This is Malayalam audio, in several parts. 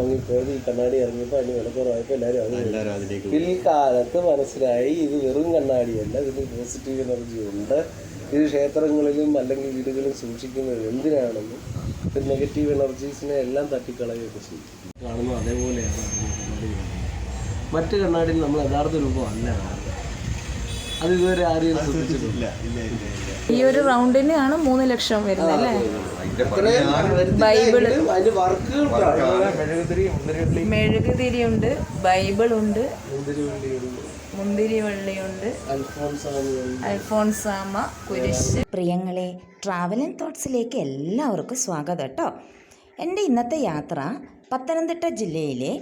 മങ്ങിപ്പോയത് ഈ കണ്ണാടി ഇറങ്ങിയപ്പോൾ അതിന് വിലക്കുറവായപ്പോൾ എല്ലാവരും അത് പിൽക്കാലത്ത് മനസ്സിലായി ഇത് വെറും കണ്ണാടിയല്ല ഇതിന് പോസിറ്റീവ് എനർജി ഉണ്ട് ഇത് ക്ഷേത്രങ്ങളിലും അല്ലെങ്കിൽ വീടുകളിലും സൂക്ഷിക്കുന്നത് എന്തിനാണെന്നും ഇത് നെഗറ്റീവ് എനർജീസിനെ എല്ലാം തട്ടിക്കളയുകയൊക്കെ ചെയ്യും. കാണുന്നു അതേപോലെയാണ്. മറ്റ് കണ്ണാടിയിൽ നമ്മൾ യഥാർത്ഥ രൂപം അല്ല കാണുന്നത് അത് ഇതുവരെ ആരെയും ശ്രദ്ധിച്ചിട്ടില്ല. ഇല്ല ഇല്ല ഇല്ല ഇല്ല ഈ ഒരു റൗണ്ടിന് ആണ് മൂന്ന് ലക്ഷം വരുന്നത് അല്ലേ? ബൈബിൾ. മെഴുകുതിരി ഉണ്ട് മെഴുകുതിരിയുണ്ട് ബൈബിൾ ഉണ്ട് അൽഫോൺസാമ കുരിശ്. പ്രിയങ്ങളെ ട്രാവൽ ആൻഡ് തോട്ട്സിലേക്ക് എല്ലാവർക്കും സ്വാഗതം കേട്ടോ എന്റെ ഇന്നത്തെ യാത്ര പത്തനംതിട്ട ജില്ലയിലെ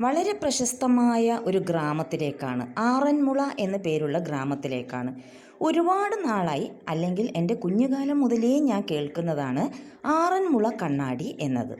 വളരെ പ്രശസ്തമായ ഒരു ഗ്രാമത്തിലേക്കാണ്. ആറന്മുള എന്ന പേരുള്ള ഗ്രാമത്തിലേക്കാണ്. ഒരുപാട് നാളായി അല്ലെങ്കിൽ എന്റെ കുഞ്ഞുകാലം മുതലേ ഞാൻ കേൾക്കുന്നതാണ് ആറന്മുള കണ്ണാടി എന്നത്.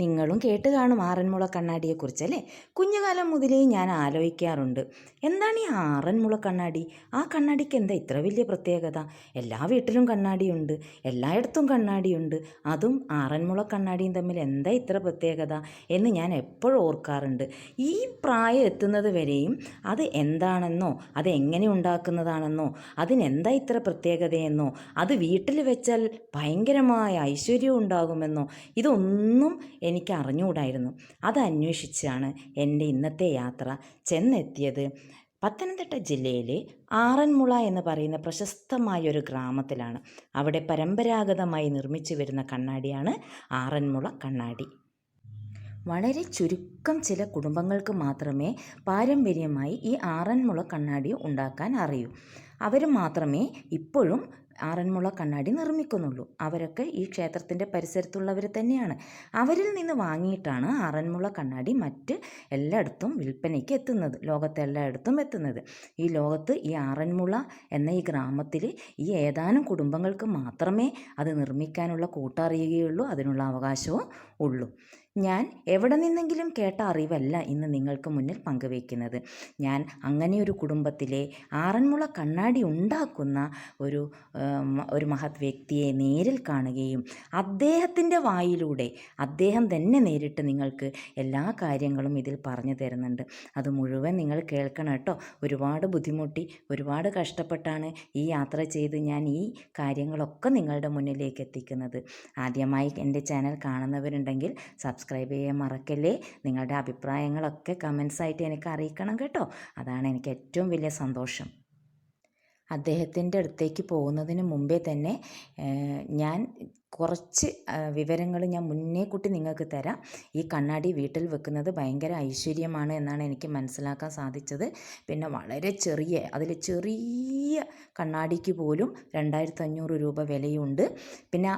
നിങ്ങളും കേട്ട് കാണും ആറന്മുള കണ്ണാടിയെക്കുറിച്ച് അല്ലേ കുഞ്ഞുകാലം മുതലേ ഞാൻ ആലോചിക്കാറുണ്ട്. എന്താണ് ഈ ആറന്മുള കണ്ണാടി ആ കണ്ണാടിക്ക് എന്താ ഇത്ര വലിയ പ്രത്യേകത? എല്ലാ വീട്ടിലും കണ്ണാടിയുണ്ട് എല്ലായിടത്തും കണ്ണാടിയുണ്ട്. അതും ആറന്മുള കണ്ണാടിയും തമ്മിൽ എന്താ ഇത്ര പ്രത്യേകത എന്ന് ഞാൻ എപ്പോഴും ഓർക്കാറുണ്ട്. ഈ പ്രായം എത്തുന്നത് വരെയും അത് എന്താണെന്നോ അത് എങ്ങനെ ഉണ്ടാക്കുന്നതാണെന്നോ അതിനെന്താ ഇത്ര പ്രത്യേകതയെന്നോ അത് വീട്ടിൽ വെച്ചാൽ ഭയങ്കരമായ ഐശ്വര്യം ഉണ്ടാകുമെന്നോ ഇതൊന്നും എനിക്ക് അറിഞ്ഞുകൂടായിരുന്നു അത് അന്വേഷിച്ചാണ് എന്റെ ഇന്നത്തെ യാത്ര ചെന്നെത്തിയത്. പത്തനംതിട്ട ജില്ലയിലെ ആറന്മുള എന്ന് പറയുന്ന പ്രശസ്തമായ ഒരു ഗ്രാമത്തിലാണ്. അവിടെ പരമ്പരാഗതമായി നിർമ്മിച്ചു വരുന്ന കണ്ണാടിയാണ് ആറന്മുള കണ്ണാടി. വളരെ ചുരുക്കം ചില കുടുംബങ്ങൾക്ക് മാത്രമേ പാരമ്പര്യമായി ഈ ആറന്മുള കണ്ണാടി ഉണ്ടാക്കാൻ അറിയൂ. അവർ മാത്രമേ ഇപ്പോഴും ആറന്മുള കണ്ണാടി നിർമ്മിക്കുന്നുള്ളൂ. അവരൊക്കെ ഈ ക്ഷേത്രത്തിന്റെ പരിസരത്തുള്ളവർ തന്നെയാണ്. അവരിൽ നിന്ന് വാങ്ങിയിട്ടാണ് ആറന്മുള കണ്ണാടി മറ്റ് എല്ലായിടത്തും വിൽപ്പനയ്ക്ക് എത്തുന്നത് ലോകത്തെ എല്ലായിടത്തും എത്തുന്നത്. ഈ ലോകത്ത് ഈ ആറന്മുള എന്ന ഈ ഗ്രാമത്തിൽ ഈ ഏതാനും കുടുംബങ്ങൾക്ക് മാത്രമേ അത് നിർമ്മിക്കാനുള്ള കൂട്ടറിയുകയുള്ളൂ അതിനുള്ള അവകാശവും ഉള്ളൂ. ഞാൻ എവിടെ നിന്നെങ്കിലും കേട്ട അറിവല്ല ഇന്ന് നിങ്ങൾക്ക് മുന്നിൽ പങ്കുവയ്ക്കുന്നത്. ഞാൻ അങ്ങനെയൊരു കുടുംബത്തിലെ ആറന്മുള കണ്ണാടി ഉണ്ടാക്കുന്ന ഒരു ഒരു മഹത് വ്യക്തിയെ നേരിൽ കാണുകയും അദ്ദേഹത്തിന്റെ വായിലൂടെ അദ്ദേഹം തന്നെ നേരിട്ട് നിങ്ങൾക്ക് എല്ലാ കാര്യങ്ങളും ഇതിൽ പറഞ്ഞു തരുന്നുണ്ട്. അത് മുഴുവൻ നിങ്ങൾ കേൾക്കണം കേട്ടോ. ഒരുപാട് ബുദ്ധിമുട്ടി ഒരുപാട് കഷ്ടപ്പെട്ടാണ് ഈ യാത്ര ചെയ്ത് ഞാൻ ഈ കാര്യങ്ങളൊക്കെ നിങ്ങളുടെ മുന്നിലേക്ക് എത്തിക്കുന്നത്. ആദ്യമായി എന്റെ ചാനൽ കാണുന്നവരുണ്ടെങ്കിൽ സബ്സ്ക്രൈബ് ചെയ്യാൻ മറക്കല്ലേ? നിങ്ങളുടെ അഭിപ്രായങ്ങളൊക്കെ കമൻസ് ആയിട്ട് എനിക്ക് അറിയിക്കണം കേട്ടോ. അതാണ് എനിക്ക് ഏറ്റവും വലിയ സന്തോഷം. അദ്ദേഹത്തിന്റെ അടുത്തേക്ക് പോകുന്നതിന് മുമ്പേ തന്നെ ഞാൻ കുറച്ച് വിവരങ്ങൾ ഞാൻ മുന്നേ കൂട്ടി നിങ്ങൾക്ക് തരാം. ഈ കണ്ണാടി വീട്ടിൽ വെക്കുന്നത് ഭയങ്കര ഐശ്വര്യമാണ് എന്നാണ് എനിക്ക് മനസ്സിലാക്കാൻ സാധിച്ചത്. പിന്നെ വളരെ ചെറിയ അതിൽ ചെറിയ കണ്ണാടിക്ക് പോലും രണ്ടായിരത്തി അഞ്ഞൂറ് രൂപ വിലയുണ്ട്. പിന്നെ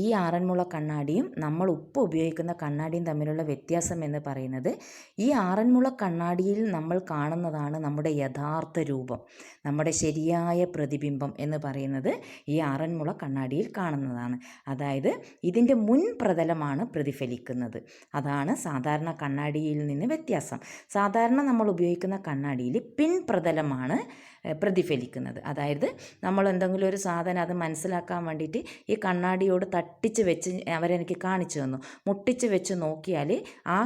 ഈ ആറന്മുള കണ്ണാടിയും നമ്മൾ ഉപ്പ് ഉപയോഗിക്കുന്ന കണ്ണാടിയും തമ്മിലുള്ള വ്യത്യാസം എന്ന് പറയുന്നത് ഈ ആറന്മുള കണ്ണാടിയിൽ നമ്മൾ കാണുന്നതാണ് നമ്മുടെ യഥാർത്ഥ രൂപം നമ്മുടെ ശരിയായ പ്രതിബിംബം എന്ന് പറയുന്നത് ഈ ആറന്മുള കണ്ണാടിയിൽ കാണുന്നതാണ്. അതായത് ഇതിന്റെ മുൻ പ്രതലമാണ് പ്രതിഫലിക്കുന്നത്. അതാണ് സാധാരണ കണ്ണാടിയിൽ നിന്ന് വ്യത്യാസം. സാധാരണ നമ്മൾ ഉപയോഗിക്കുന്ന കണ്ണാടിയിൽ പിൻ പ്രതലമാണ് ഏഹ്, പ്രതിഫലിക്കുന്നത്. അതായത് നമ്മൾ എന്തെങ്കിലും ഒരു സാധനം അത് മനസ്സിലാക്കാൻ വേണ്ടിയിട്ട് ഈ കണ്ണാടിയോട് തട്ടിച്ച് വെച്ച് അവരെനിക്ക് കാണിച്ചു തന്നു. മുട്ടിച്ച് വെച്ച് നോക്കിയാൽ ആ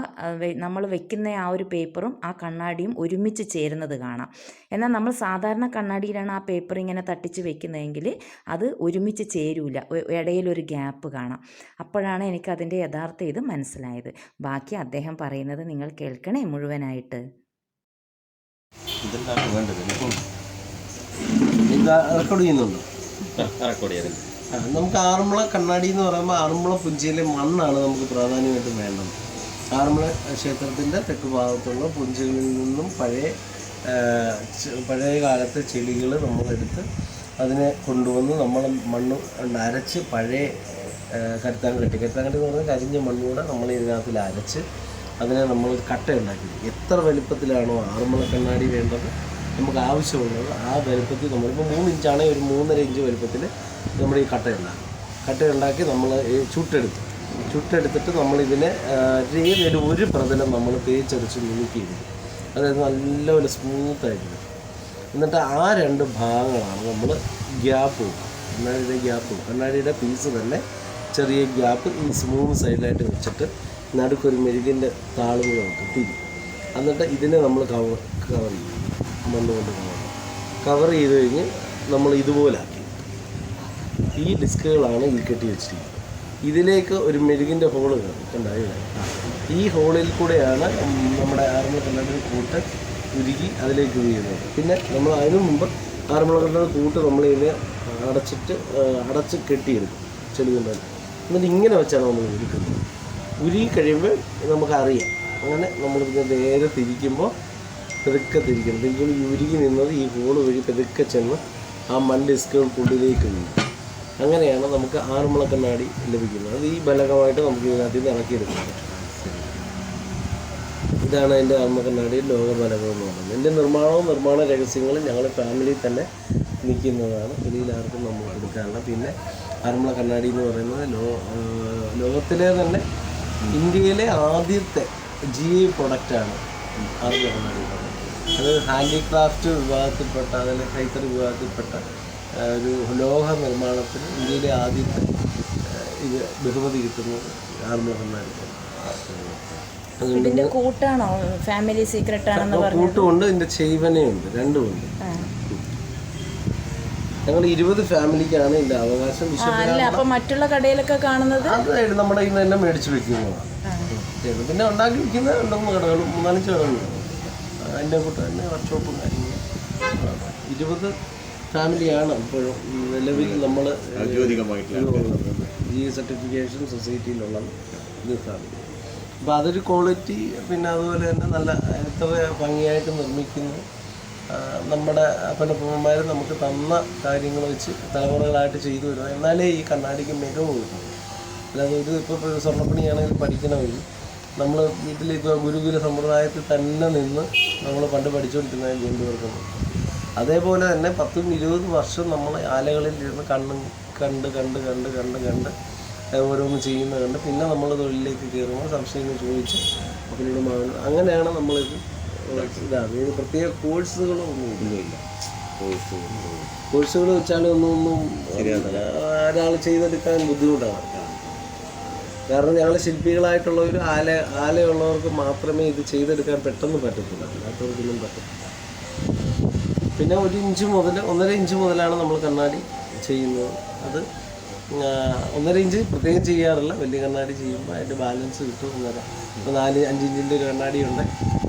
നമ്മൾ വെക്കുന്ന ആ ഒരു പേപ്പറും ആ കണ്ണാടിയും ഒരുമിച്ച് ചേരുന്നത് കാണാം. എന്നാൽ നമ്മൾ സാധാരണ കണ്ണാടിയിലാണ് ആ പേപ്പർ ഇങ്ങനെ തട്ടിച്ച് വെക്കുന്നതെങ്കിൽ അത് ഒരുമിച്ച് ചേരൂല. ഇടയിലൊരു ഗ്യാപ്പ് കാണാം. അപ്പോഴാണ് എനിക്ക് അതിന്റെ യഥാർത്ഥ ഇത് മനസ്സിലായത്. ബാക്കി അദ്ദേഹം പറയുന്നത് നിങ്ങൾ കേൾക്കണേ മുഴുവനായിട്ട്. ഇതെല്ലാം വേണ്ടത്? ഇത് റെക്കോർഡ് ചെയ്യുന്നുണ്ടോ. റെക്കോർഡ് ചെയ്യാറുണ്ട് നമുക്ക് ആറന്മുള കണ്ണാടി എന്ന് പറയുമ്പോൾ ആറന്മുള പുഞ്ചയിലെ മണ്ണാണ് നമുക്ക് പ്രാധാന്യമായിട്ട് വേണ്ടത്. ആറന്മുള ക്ഷേത്രത്തിന്റെ തെക്ക് ഭാഗത്തുള്ള പുഞ്ചകളിൽ നിന്നും പഴയ പഴയ കാലത്തെ ചെടികൾ നമ്മളെടുത്ത് അതിനെ കൊണ്ടുവന്ന് നമ്മൾ മണ്ണ് കൊണ്ട് അരച്ച് പഴയ കരുത്താങ്കട്ടി. കരുത്താങ്കട്ടി എന്ന് പറഞ്ഞാൽ കരിഞ്ഞ മണ്ണൂടെ നമ്മൾ ഇതിനകത്തിൽ അരച്ച് അതിനെ നമ്മൾ കട്ടയുണ്ടാക്കി. എത്ര വലിപ്പത്തിലാണോ ആറന്മുള കണ്ണാടി വേണ്ടത്? നമുക്ക് ആവശ്യമുള്ളത് ആ വലുപ്പത്തിൽ നമ്മളിപ്പോൾ മൂന്ന് ഇഞ്ചാണെങ്കിൽ ഒരു മൂന്നര ഇഞ്ച് വലുപ്പത്തിൽ നമ്മൾ ഈ കട്ട ഉണ്ടാക്കും കട്ട ഉണ്ടാക്കി നമ്മൾ ഈ ചുട്ടെടുത്തു. ചുട്ടെടുത്തിട്ട് നമ്മളിതിനെ രീതിയിൽ ഒരു പ്രതലം നമ്മൾ തേച്ചരച്ച് മിനുക്കിയെടുക്കും അതായത് നല്ലപോലെ സ്മൂത്തായിട്ട് എന്നിട്ട് ആ രണ്ട് ഭാഗങ്ങളാണ് നമ്മൾ ഗ്യാപ്പ് കണ്ണാടിയുടെ ഗ്യാപ്പ് കണ്ണാടിയുടെ പീസ് തന്നെ ചെറിയ ഗ്യാപ്പ് ഈ സ്മൂത്ത് സൈഡിലായിട്ട് വെച്ചിട്ട് നടുക്കൊരു മെഴുകിന്റെ താളുകൾ നമുക്ക് തിരി എന്നിട്ട് ഇതിനെ നമ്മൾ കവർ കവർ ചെയ്യും. മണ്ണ് കൊണ്ട് കവർ ചെയ്ത് കഴിഞ്ഞ് നമ്മൾ ഇതുപോലാക്കി. ഈ ഡിസ്കുകളാണ് ഈ കെട്ടി വെച്ചിരിക്കുന്നത്. ഇതിലേക്ക് ഒരു മെഴുകിന്റെ ഹോൾ കണ്ടായി ഈ ഹോളിൽ കൂടെയാണ് നമ്മുടെ ആറന്മുള കൂട്ട് ഉരുകി അതിലേക്ക് വീഴുന്നത്. പിന്നെ നമ്മൾ അതിനു മുമ്പ് ആറന്മുള കല്ലാട് കൂട്ട് നമ്മൾ ഇതിനെ അടച്ചിട്ട് അടച്ച് കെട്ടിയെടുക്കും. ചെളി കൊണ്ട് എന്നിട്ട് ഇങ്ങനെ വെച്ചാണ് നമ്മൾ ഉരുക്കുന്നത്. ഉരുകി കഴിയുമ്പോൾ നമുക്കറിയാം അങ്ങനെ നമ്മൾ നേരെ തിരിക്കുമ്പോൾ പെതുക്കെ തിരിക്കണം തിരിക്കുമ്പോൾ ഈ ഉരുകി നിന്നത് ഈ ഹോൾ വഴി പെതുക്കെ ചെന്ന് ആ മൺ ഡിസ്കുകൾക്കുള്ളിലേക്ക് നീങ്ങും അങ്ങനെയാണ് നമുക്ക് ആറുമുള കണ്ണാടി ലഭിക്കുന്നത്. അത് ഈ ബലകമായിട്ട് നമുക്ക് ഇതിനകത്ത് നിന്ന് ഇറക്കിയെടുക്കാൻ പറ്റും ഇതാണ് എന്റെ ആറുമുള കണ്ണാടി ലോകബലകം എന്ന് പറയുന്നത്. എന്റെ നിർമ്മാണവും നിർമ്മാണ രഹസ്യങ്ങളും ഞങ്ങളുടെ ഫാമിലിയിൽ തന്നെ നിൽക്കുന്നതാണ്. വെളിയിൽ ആർക്കും നമ്മൾ കൊടുക്കാറില്ല. പിന്നെ ആറന്മുള കണ്ണാടി എന്ന് പറയുന്നത് ലോ ലോകത്തിലെ തന്നെ ഇന്ത്യയിലെ ആദ്യത്തെ ജി പ്രൊഡക്റ്റാണ് ആറന്മുള കണ്ണാടി അത് ഹാൻഡിക്രാഫ്റ്റ് വിഭാഗത്തിൽപ്പെട്ട അതിൽ കൈത്തറി വിഭാഗത്തിൽപ്പെട്ട ഒരു ലോഹ നിർമ്മാണത്തിന് ഇന്ത്യയിലെ ആദ്യത്തെ ഇത് ബഹുമതി കിട്ടുന്നത് കണ്ണാടിക്കാണ് ഇതിന്റെ കൂട്ടാണോ? ഫാമിലി സീക്രട്ട് ആണെന്ന് പറഞ്ഞു കൂട്ടുമുണ്ട് ഇതിന്റെ ചെയ്വനയുണ്ട് രണ്ടുമുണ്ട്. ഞങ്ങൾ ഇരുപത് ഫാമിലിക്കാണ് ഇതിന്റെ അവകാശം. അല്ല അപ്പൊ മറ്റുള്ള കടയിലൊക്കെ കാണുന്നത്? നമ്മുടെ ഇന്ന് തന്നെ മേടിച്ചു വെക്കുന്നതാണ്. പിന്നെ ഉണ്ടാക്കി വെക്കുന്ന രണ്ട് മൂന്ന് കടകളും മൂന്നാലഞ്ച് കടകളുണ്ട് അതിന്റെ കൂട്ട് തന്നെ വർക്ക്ഷോപ്പും കാര്യങ്ങളും. ഇരുപത് ഫാമിലിയാണ് ഇപ്പോഴും നിലവിൽ നമ്മൾ ജി സർട്ടിഫിക്കേഷൻ സൊസൈറ്റിയിലുള്ള ഇത് ഫാമിലി. അപ്പോൾ അതൊരു ക്വാളിറ്റി പിന്നെ അതുപോലെ തന്നെ നല്ല എത്ര ഭംഗിയായിട്ട് നിർമ്മിക്കുന്നു. നമ്മുടെ അപ്പനപ്പന്മാർ നമുക്ക് തന്ന കാര്യങ്ങൾ വെച്ച് തലമുറകളായിട്ട് ചെയ്തു വരുക എന്നാലേ ഈ കണ്ണാടിക്ക് മികവ് കിട്ടും. അല്ലാതെ ഒരു ഇപ്പോൾ സ്വർണപ്പണിയാണെങ്കിൽ പഠിക്കണമെങ്കിൽ നമ്മൾ വീട്ടിൽ ഇപ്പോൾ ഗുരുകുല സമ്പ്രദായത്തിൽ തന്നെ നിന്ന് നമ്മൾ പണ്ട് പഠിച്ചുകൊണ്ടിരുന്നതിൽ കൊണ്ടുവരുന്നത് അതേപോലെ തന്നെ പത്തും ഇരുപത് വർഷം നമ്മൾ ആലകളിൽ ഇരുന്ന് കണ്ണ് കണ്ട് കണ്ട് കണ്ട് കണ്ട് കണ്ട് ഓരോന്ന് ചെയ്യുന്ന കണ്ട് പിന്നെ നമ്മൾ തൊഴിലിലേക്ക് കയറുമ്പോൾ സംശയങ്ങൾ ചോദിച്ച് പിന്നീട് മാറുന്നു. അങ്ങനെയാണ് നമ്മളിത് ഇതാണ് ഇതിന് പ്രത്യേക കോഴ്സുകളോ ഒന്നും ഇല്ല കോഴ്സുകൾ വെച്ചാൽ ഒന്നും ഒന്നും ഒരാൾ ചെയ്തെടുക്കാൻ ബുദ്ധിമുട്ടാണ്. കാരണം ഞങ്ങൾ ശില്പികളായിട്ടുള്ളവർ ആല ആലയുള്ളവർക്ക് മാത്രമേ ഇത് ചെയ്തെടുക്കാൻ പെട്ടെന്ന് പറ്റത്തുള്ളൂ. അല്ലാത്തവർക്കൊന്നും പറ്റത്തില്ല. പിന്നെ ഒരു ഇഞ്ച് മുതൽ ഒന്നര ഇഞ്ച് മുതലാണ് നമ്മൾ കണ്ണാടി ചെയ്യുന്നത്. അത് ഒന്നര ഇഞ്ച് പ്രത്യേകം ചെയ്യാറില്ല. വലിയ കണ്ണാടി ചെയ്യുമ്പോൾ അതിന്റെ ബാലൻസ് കിട്ടും ഒന്നര ഇപ്പോൾ നാല് അഞ്ച് ഇഞ്ചിന്റെ ഒരു കണ്ണാടി ഉണ്ട്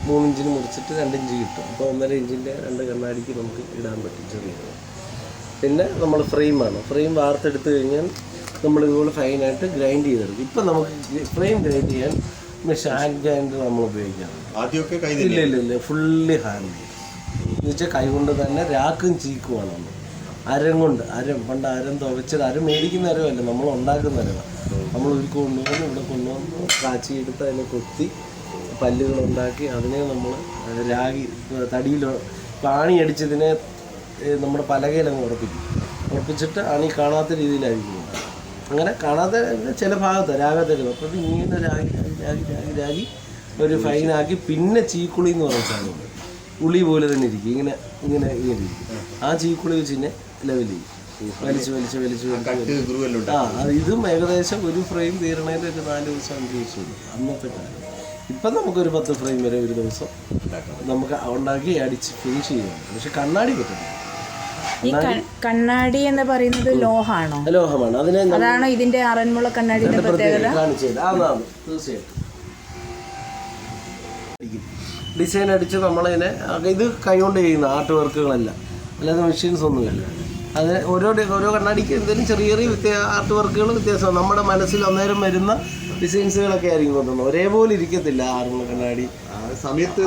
മൂന്ന് ഇഞ്ചിന് മുറിച്ചിട്ട് രണ്ട് ഇഞ്ച് കിട്ടും. അപ്പോൾ ഒന്നര ഇഞ്ചിന്റെ രണ്ട് കണ്ണാടിക്ക് നമുക്ക് ഇടാൻ പറ്റും ചെറിയ പിന്നെ നമ്മൾ ഫ്രെയിമാണ്. ഫ്രെയിം വാർത്തെടുത്ത് കഴിഞ്ഞാൽ നമ്മൾ ഇതുപോലെ ഫൈനായിട്ട് ഗ്രൈൻഡ് ചെയ്തെടുക്കും. ഇപ്പം നമുക്ക് ഇത്രയും ഗ്രൈൻഡ് ചെയ്യാൻ ഹാൻഡ് ഗ്രൈൻഡർ നമ്മൾ ഉപയോഗിക്കാറുണ്ട്. ആദ്യമൊക്കെ കൈ ഇല്ല ഇല്ല ഇല്ല. ഫുള്ളി ഹാൻഡ് എന്ന് വെച്ചാൽ കൈകൊണ്ട് തന്നെ രാക്കും ചീക്കുമാണ് നമ്മൾ. അരം കൊണ്ട് അരം. പണ്ട് അരം തുവച്ചത് അരം മേടിക്കുന്ന അരമല്ല നമ്മൾ ഉണ്ടാക്കുന്ന അരമാണ് നമ്മൾ ഒരു കൊണ്ടുവന്ന് ഇവിടെ കൊണ്ടുവന്ന് കാച്ചി എടുത്ത് അതിനെ കൊത്തി പല്ലുകൾ ഉണ്ടാക്കി അതിനെ നമ്മൾ രാഗി തടിയിൽ പാണി അടിച്ചതിനെ നമ്മുടെ പലകയിലങ്ങ് ഉറപ്പിക്കും. ഉറപ്പിച്ചിട്ട് അണി കാണാത്ത രീതിയിലായിരിക്കും. അങ്ങനെ കാണാതെ ചില ഭാഗത്ത് രാഗത്തെ അപ്പോൾ ഇങ്ങനെ രാഗി രാഗി രാഗി രാഗി രാഗി ഒരു ഫൈനാക്കി പിന്നെ ചീക്കുളി എന്ന് പറയുന്ന സാധനമുണ്ട് ഉളി പോലെ തന്നെ ഇരിക്കും. ഇങ്ങനെ ഇങ്ങനെ ഇങ്ങനെ ഇരിക്കും. ആ. ചീക്കുളി വെച്ച് തന്നെ ലെവൽ ചെയ്യും. വലിച്ചു വലിച്ച് വലിച്ച് വലിച്ച് ആ ഇതും ഏകദേശം ഒരു ഫ്രെയിം തീരണേന്റെ ഒരു നാല് ദിവസം അഞ്ച് ദിവസം ഉണ്ട് അന്നത്തെ കാലം. ഇപ്പം നമുക്കൊരു പത്ത് ഫ്രെയിം വരെ ഒരു ദിവസം നമുക്ക് ഉണ്ടാക്കി അടിച്ച് ഫിനിഷ് ചെയ്യാം. പക്ഷെ കണ്ണാടി പറ്റില്ല ഈ കണ്ണാടി എന്ന് പറയുന്നത് ലോഹാണോ ലോഹമാണ്? അതിനെ അതാണ് ഇതിന്റെ അറന്മുള കണ്ണാടിയുടെ പ്രത്യേകത തീർച്ചയായിട്ടും. ഡിസൈൻ അടിച്ച് നമ്മളതിനെ ഇത് കൈകൊണ്ട് ചെയ്യുന്ന ആർട്ട് വർക്കുകളല്ല അല്ലാതെ മെഷീൻസ് ഒന്നുമില്ല. അത് ഓരോ ഓരോ കണ്ണാടിക്ക് എന്തെങ്കിലും ചെറിയ ചെറിയ ആർട്ട് വർക്കുകൾ വ്യത്യാസമാണ്. നമ്മുടെ മനസ്സിൽ അന്നേരം വരുന്ന ഡിസൈൻസുകളൊക്കെ ആയിരിക്കും കൊണ്ടുവന്നു ഒരേപോലെ ഇരിക്കത്തില്ല ആറുമണി കണ്ണാടി. സമയത്ത്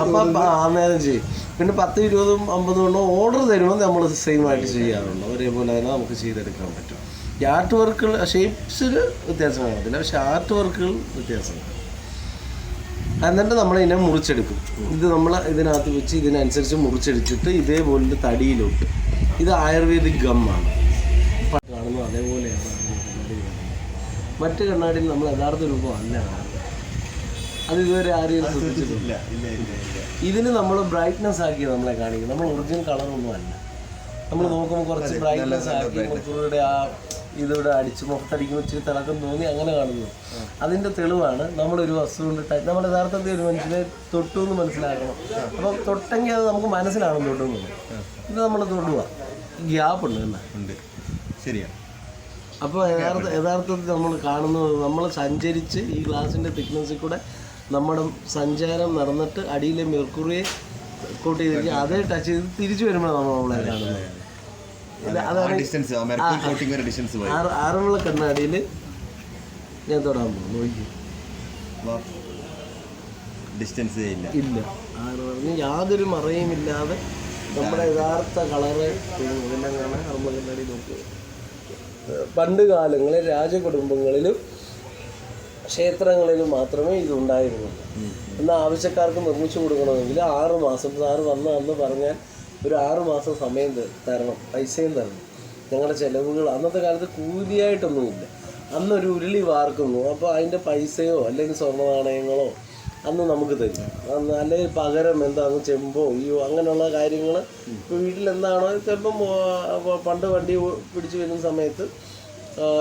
അന്നേരം ചെയ്യും. പിന്നെ പത്ത് ഇരുപതും അമ്പതും എണ്ണം ഓർഡർ തരുമ്പോൾ നമ്മൾ സെയിം ആയിട്ട് ചെയ്യാറുണ്ട്. ഒരേപോലെ തന്നെ നമുക്ക് ചെയ്തെടുക്കാൻ പറ്റും. ആർട്ട് വർക്കുകൾ ഷേപ്സിൽ വ്യത്യാസം കാണത്തില്ല. പക്ഷെ ആർട്ട് വർക്കുകൾ വ്യത്യാസം എന്നിട്ട് നമ്മൾ ഇതിനെ മുറിച്ചെടുക്കും. ഇത് നമ്മൾ ഇതിനകത്ത് വെച്ച് ഇതിനനുസരിച്ച് മുറിച്ചെടുത്തിട്ട് ഇതേപോലെ തടിയിലോട്ട്. ഇത് ആയുർവേദിക് ഗമ്മാണ് ഇപ്പം കാണുന്നു അതേപോലെയാണ് ഈ കണ്ണാടി കാണുന്നത്. മറ്റ് കണ്ണാടിയിൽ നമ്മൾ യഥാർത്ഥ രൂപം അല്ല. അത് ഇതുവരെ ആരെയും ശ്രദ്ധിച്ചിട്ടില്ല. ഇതിന് നമ്മൾ ബ്രൈറ്റ്നെസ് ആക്കി നമ്മളെ കാണിക്കും നമ്മൾ ഒറിജിനൽ കളറൊന്നും അല്ല. നമ്മൾ നോക്കുമ്പോൾ കുറച്ച് ബ്രൈറ്റ്നെസ് ആക്കി കുറച്ചുകൂടെ ആ ഇതിവിടെ അടിച്ച് മുഖത്തടിക്കുമ്പോൾ ഇച്ചിരി തിളക്കം തോന്നി അങ്ങനെ കാണുന്നു. അതിന്റെ തെളിവാണ് നമ്മളൊരു വസ്തു കൊണ്ട് ടച്ച് നമ്മൾ യഥാർത്ഥത്തിൽ ഒരു മനുഷ്യനെ തൊട്ടു എന്ന് മനസ്സിലാക്കണം അപ്പം തൊട്ടെങ്കിൽ അത് നമുക്ക് മനസ്സിലാകും തൊട്ടുന്നത് ഇത് നമ്മൾ തൊടുക ഗ്യാപ്പ് ഉണ്ട് എന്നാ ഉണ്ട്. ശരിയാണ് അപ്പോൾ യഥാർത്ഥ യഥാർത്ഥത്തിൽ നമ്മൾ കാണുന്നത് നമ്മൾ സഞ്ചരിച്ച് ഈ ഗ്ലാസിന്റെ തിക്നെസ്സിൽ കൂടെ നമ്മുടെ സഞ്ചാരം നടന്നിട്ട് അടിയിലെ മെർക്കുറിയെ കൂട്ടി ചെയ്തിരിക്കും അതേ ടച്ച് ചെയ്ത് തിരിച്ചു വരുമ്പോൾ നമ്മൾ നമ്മളെ കാണുന്നത്. ആറന്മുള കണ്ണാടിയിൽ ഞാൻ തൊടാൻ പോകും നോക്കി ഡിസ്റ്റൻസ് ഇല്ല. ഇല്ല. ആറ് പറഞ്ഞ് യാതൊരു മറയും ഇല്ലാതെ നമ്മുടെ യഥാർത്ഥ കളറ് ഇതെല്ലാം കാണാൻ ആറന്മുള കണ്ണാടി നോക്കുക. പണ്ട് കാലങ്ങളിൽ രാജകുടുംബങ്ങളിലും ക്ഷേത്രങ്ങളിലും മാത്രമേ ഇത് ഉണ്ടായിരുന്നുള്ളൂ എന്നാൽ ആവശ്യക്കാർക്ക് നിർമ്മിച്ചു കൊടുക്കണമെങ്കിൽ ആറ് മാസം സാറ് വന്ന അന്ന് പറഞ്ഞാൽ ഒരു ആറ് മാസം സമയം തരണം പൈസയും തരണം. ഞങ്ങളുടെ ചിലവുകൾ അന്നത്തെ കാലത്ത് കൂലിയായിട്ടൊന്നുമില്ല. അന്നൊരു ഉരുളി വാർക്കുന്നു. അപ്പോൾ അതിന്റെ പൈസയോ അല്ലെങ്കിൽ സ്വർണ നാണയങ്ങളോ അന്ന് നമുക്ക് തരും. അല്ലെങ്കിൽ പകരം എന്താണ് ചെമ്പോ അയ്യോ അങ്ങനെയുള്ള കാര്യങ്ങൾ ഇപ്പോൾ വീട്ടിൽ എന്താണോ ചിലപ്പം പണ്ട് വണ്ടി പിടിച്ചു വരുന്ന സമയത്ത്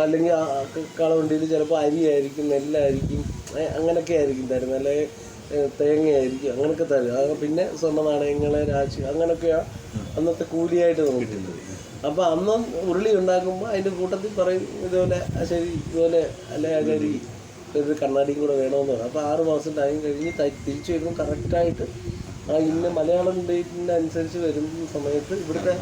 അല്ലെങ്കിൽ കളവണ്ടിയിൽ ചിലപ്പോൾ അരിയായിരിക്കും നെല്ലായിരിക്കും അങ്ങനെയൊക്കെ ആയിരിക്കും തരുന്നത്. അല്ലെങ്കിൽ തേങ്ങയായിരിക്കും അങ്ങനെയൊക്കെ തരും. പിന്നെ സ്വർണ നാണയങ്ങൾ രാശി അങ്ങനെയൊക്കെയാണ് അന്നത്തെ കൂലിയായിട്ട് നമുക്ക് കിട്ടുന്നത്. അപ്പോൾ അന്ന് ഉരുളി ഉണ്ടാക്കുമ്പോൾ അതിന്റെ കൂട്ടത്തിൽ പറയും ഇതുപോലെ ശരി ഇതുപോലെ അല്ലെ ശരി ഒരു കണ്ണാടിയും കൂടെ വേണമെന്ന് പറഞ്ഞു. അപ്പോൾ ആറ് മാസം ടൈം കഴിഞ്ഞ് തിരിച്ചു വരുമ്പോൾ കറക്റ്റായിട്ട് ആ ഇന്ന് മലയാളം ഡേറ്റിന്റെ അനുസരിച്ച് വരുന്ന സമയത്ത് ഇവിടുത്തെ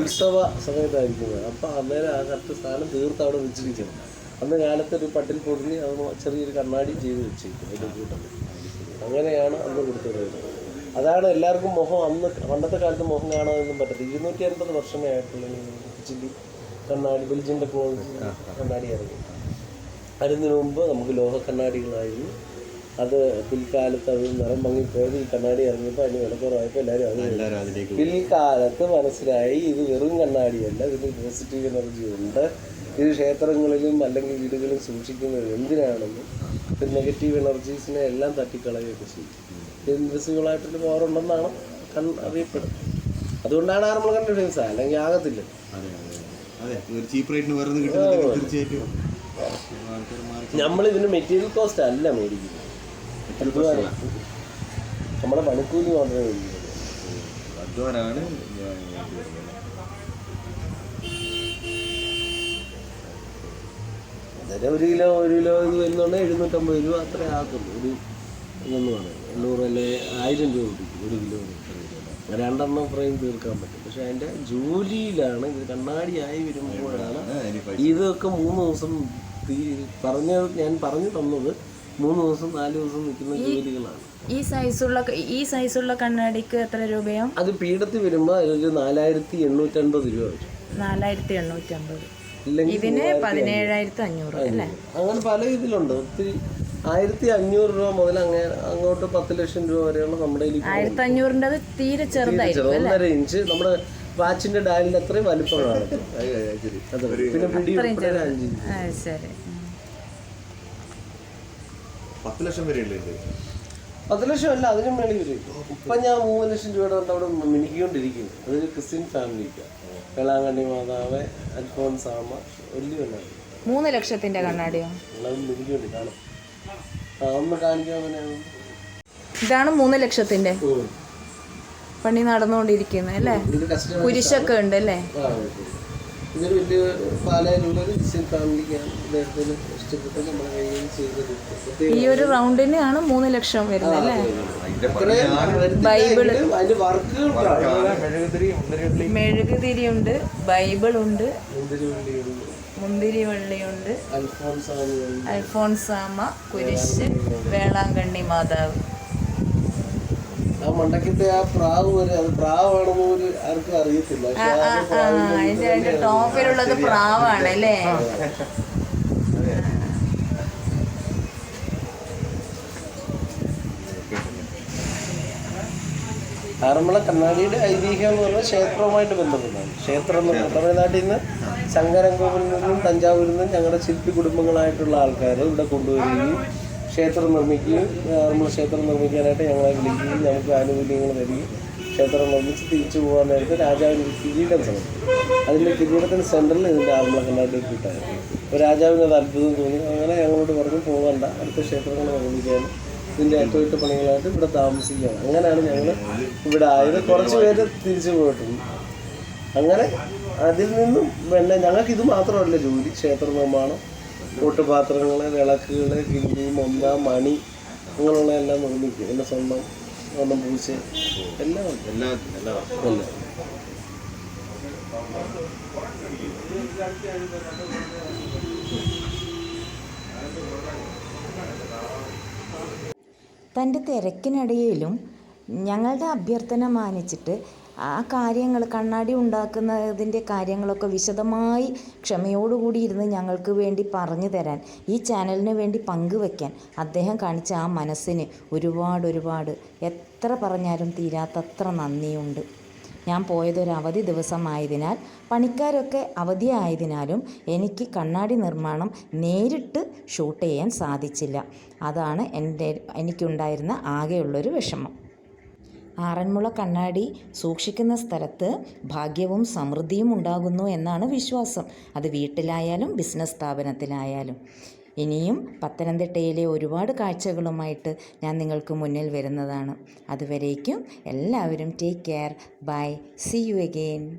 ഉത്സവ സമയത്തായിരിക്കും അപ്പോൾ അന്നേരം ആ കറക്റ്റ് സ്ഥാനം തീർത്ത് അവിടെ വെച്ചിരിക്കണം. അന്ന് കാലത്ത് ഒരു പട്ടിൽ പൊടിഞ്ഞ് അത് ചെറിയൊരു കണ്ണാടി ചെയ്ത് വെച്ചിരിക്കും അതിന്റെ കൂട്ടത്തിൽ. അങ്ങനെയാണ് അന്ന് കൊടുത്തത് അതാണ് എല്ലാവർക്കും മുഖം അന്ന് പണ്ടത്തെ കാലത്ത് മുഖം കാണാനൊന്നും പറ്റത്തില്ല. ഇരുന്നൂറ്റി അൻപത് വർഷമേ ആയിട്ടുള്ളൂ ചില്ലി കണ്ണാടി ടെക്നോളജി കണ്ണാടി ഇറങ്ങി. അതിന് മുമ്പ് നമുക്ക് ലോഹ കണ്ണാടികളായിരുന്നു. അത് പിൽക്കാലത്ത് അത് നിറം മങ്ങിപ്പോയത് ഈ കണ്ണാടി ഇറങ്ങിയപ്പോൾ അതിന് വിലക്കുറവായപ്പോൾ എല്ലാവരും അത് പിൽക്കാലത്ത് മനസ്സിലായി ഇത് വെറും കണ്ണാടിയല്ല ഇതിന് പോസിറ്റീവ് എനർജി ഉണ്ട്. ഇത് ക്ഷേത്രങ്ങളിലും അല്ലെങ്കിൽ വീടുകളിലും സൂക്ഷിക്കുന്നത് എന്തിനാണെന്നും ഇത് നെഗറ്റീവ് എനർജീസിനെ എല്ലാം തട്ടിക്കളയുകയൊക്കെ ചെയ്യും. ഇത് ഇൻവിസിബിളായിട്ടൊരു പവർ ഉണ്ടെന്നാണ് കൺ അറിയപ്പെടുന്നത്. അതുകൊണ്ടാണ് നമ്മൾ കണ്ടുപിടിച്ചത് അല്ലെങ്കിൽ ആകത്തില്ല. അതെ ഒരു ചീപ്പ് റേറ്റിന് വേറെ തീർച്ചയായിട്ടും നമ്മൾ ഇതിന് മെറ്റീരിയൽ കോസ്റ്റ് അല്ല മേടിക്കുന്നത്. നമ്മുടെ പണിക്കൂലി മാത്രമേ മേടിക്കുന്നത്. അധ്വാനാണ് ഒരു കിലോ ഒരു കിലോ ഇത് വരുന്നുണ്ട് എഴുന്നൂറ്റമ്പത് രൂപ അത്ര ആക്കുന്നു ഒരു ഇതെന്ന് പറയുന്നത് എണ്ണൂറ് അല്ലെ ആയിരം രൂപ പിടിക്കും. ഒരു കിലോ രണ്ടെണ്ണം ഫ്രെയിം തീർക്കാൻ പറ്റും. പക്ഷെ അതിന്റെ ജോലിയിലാണ് ഇത് കണ്ണാടിയായി വരുമ്പോഴാണ് ഇതൊക്കെ മൂന്ന് ദിവസം തീ- പറഞ്ഞ ഞാൻ പറഞ്ഞു തന്നത് മൂന്ന് ദിവസം നാല് ദിവസം നിൽക്കുന്ന ജോലികളാണ്. ഈ സൈസുള്ള ഈ സൈസുള്ള കണ്ണാടിക്ക് എത്ര രൂപയോ അത് പീഠത്തിൽ വരുമ്പോൾ അതിലൊരു നാലായിരത്തി എണ്ണൂറ്റൻപത് രൂപ വരും. നാലായിരത്തി എണ്ണൂറ്റി അമ്പത് ഇതിന് പതിനേഴായിരത്തി അഞ്ഞൂറ് അല്ലേ? അങ്ങനെ പല ഇതിലുണ്ട്. ഒത്തിരി ആയിരത്തി അഞ്ഞൂറ് രൂപ മുതൽ അങ്ങനെ അങ്ങോട്ട് പത്ത് ലക്ഷം രൂപ വരെയുള്ള നമ്മുടെ ആയിരത്തി അഞ്ഞൂറിന്റെ തീരെ ചെറുതായിരിക്കും ഒന്നര ഇഞ്ച്. നമ്മുടെ വാച്ചിന്റെ ഡയലിന്റെ അത്രയും വലിപ്പം കാണും പിന്നെ പിടി ശരി. പത്ത് ലക്ഷം വരെ ഉണ്ട് പത്ത് ലക്ഷം അല്ല അതിനും വേണ്ടി വരും. ഇപ്പൊ ഞാൻ മൂന്ന് ലക്ഷം രൂപയുടെ കൊണ്ട് അവിടെ മിനുക്കിക്കൊണ്ടിരിക്കുന്നു. അതൊരു ക്രിസ്ത്യൻ ഫാമിലിക്ക് വേളാങ്കണ്ണി മാതാവ് അൽഫോൺസ് ആമ വലിയ കണ്ണാടി മൂന്ന് ലക്ഷത്തിന്റെ കണ്ണാടിയോ? മിനുക്കിക്കൊണ്ട് കാണും. കാണിക്കാൻ ഇതാണ് മൂന്ന് ലക്ഷത്തിന്റെ. പണി നടന്നുകൊണ്ടിരിക്കുന്നത് അല്ലേ? കുരിശൊക്കെ ഉണ്ട് അല്ലേ? ഈ ഓക്കേ. ഇതൊരു വലിയ പാലായിലുള്ള ഒരു ക്രിസ്ത്യൻ ഫാമിലിക്കാണ് ഇദ്ദേഹത്തിന് ഇഷ്ടപ്പെട്ട്. നമ്മുടെ കയ്യിൽ ചെയ്തത്. പ്രത്യേക ഈ ഒരു റൗണ്ടിനാണ് മൂന്ന് ലക്ഷം വരുന്നത് അല്ലേ? മെഴുകുതിരി ഉണ്ട് അതിന്റെ ഉണ്ട് മുന്തിരിവള്ളിയുണ്ട് മുന്തിരി വള്ളിയുണ്ട് അൽഫോൻസാമിയുണ്ട് അൽഫോൺസാമ കുരിശ് വേളാങ്കണ്ണി മാതാവ്. ആ മണ്ടക്കത്തെ ആ പ്രാവ് വരെ അത് പ്രാവാണെന്ന് പോലും ആർക്കും അറിയത്തില്ല. അതിന്റെ അതിന്റെ ടോപ്പിലുള്ളത് പ്രാവാണ് അല്ലേ ആറന്മുള കണ്ണാടിയുടെ ഐതിഹ്യം എന്ന് പറഞ്ഞാൽ ക്ഷേത്രവുമായിട്ട് ബന്ധപ്പെട്ടാണ് ക്ഷേത്രം എന്ന് പറഞ്ഞാൽ തമിഴ്നാട്ടിൽ നിന്ന് ശങ്കരൻകോവിലിൽ നിന്നും തഞ്ചാവൂരിൽ നിന്നും ഞങ്ങളുടെ ശില്പി കുടുംബങ്ങളായിട്ടുള്ള ആൾക്കാർ ഇവിടെ കൊണ്ടുവരികയും ക്ഷേത്രം നിർമ്മിക്കുകയും ആറന്മുള ക്ഷേത്രം നിർമ്മിക്കാനായിട്ട് ഞങ്ങളെ വിളിക്കുകയും ഞങ്ങൾക്ക് ആനുകൂല്യങ്ങൾ തരികയും ക്ഷേത്രം നിർമ്മിച്ച് തിരിച്ചു പോകാൻ നേരത്തെ രാജാവിന് കിരീടം സമർപ്പിച്ചു അതിന്റെ കിരീടത്തിന് സെന്ററിൽ ഇതിന്റെ ആറന്മുള കണ്ണാടി കിട്ടായിരുന്നു അപ്പോൾ രാജാവിന് അത് അത്ഭുതം തോന്നി. അങ്ങനെ ഞങ്ങളോട് പറഞ്ഞു പോകണ്ട അടുത്ത ക്ഷേത്രങ്ങൾ നിർമ്മിക്കാനും ഇതിന്റെ അറ്റകുറ്റ പണികളായിട്ട് ഇവിടെ താമസിക്കുകയാണ് അങ്ങനെയാണ് ഞങ്ങൾ ഇവിടെ ആയത്. കുറച്ച് പേര് തിരിച്ചു പോയിട്ടുണ്ട്. അങ്ങനെ അതിൽ നിന്നും വേണ്ട ഞങ്ങൾക്ക് ഇത് മാത്രമല്ല ജോലി ക്ഷേത്ര നിർമ്മാണം. കൂട്ടുപാത്രങ്ങൾ വിളക്കുകൾ കിണ്ടി മൊന്ന മണി അങ്ങനെയുള്ള എല്ലാം നിർമ്മിക്കും. എന്റെ സ്വന്തം സ്വന്തം പൂച്ച. എല്ലാം എല്ലാ എല്ലാ എല്ലാം തന്റെ തിരക്കിനിടയിലും ഞങ്ങളുടെ അഭ്യർത്ഥന മാനിച്ചിട്ട് ആ കാര്യങ്ങൾ കണ്ണാടി ഉണ്ടാക്കുന്നതിന്റെ കാര്യങ്ങളൊക്കെ വിശദമായി ക്ഷമയോടുകൂടി ഇരുന്ന് ഞങ്ങൾക്ക് വേണ്ടി പറഞ്ഞു തരാൻ ഈ ചാനലിന് വേണ്ടി പങ്കുവെക്കാൻ അദ്ദേഹം കാണിച്ച ആ മനസ്സിന് ഒരുപാട് ഒരുപാട് എത്ര പറഞ്ഞാലും തീരാത്തത്ര നന്ദിയുണ്ട്. ഞാൻ പോയതൊരു അവധി ദിവസമായതിനാൽ പണിക്കാരൊക്കെ അവധിയായതിനാലും എനിക്ക് കണ്ണാടി നിർമ്മാണം നേരിട്ട് ഷൂട്ട് ചെയ്യാൻ സാധിച്ചില്ല. അതാണ് എന്റെ എനിക്കുണ്ടായിരുന്ന ആകെയുള്ളൊരു വിഷമം. ആറന്മുള കണ്ണാടി സൂക്ഷിക്കുന്ന സ്ഥലത്ത് ഭാഗ്യവും സമൃദ്ധിയും ഉണ്ടാകുന്നു എന്നാണ് വിശ്വാസം. അത് വീട്ടിലായാലും ബിസിനസ് സ്ഥാപനത്തിലായാലും. ഇനിയും പത്തനംതിട്ടയിലെ ഒരുപാട് കാഴ്ചകളുമായിട്ട് ഞാൻ നിങ്ങൾക്ക് മുന്നിൽ വരുന്നതാണ്. അതുവരേക്കും എല്ലാവരും take care bye see you again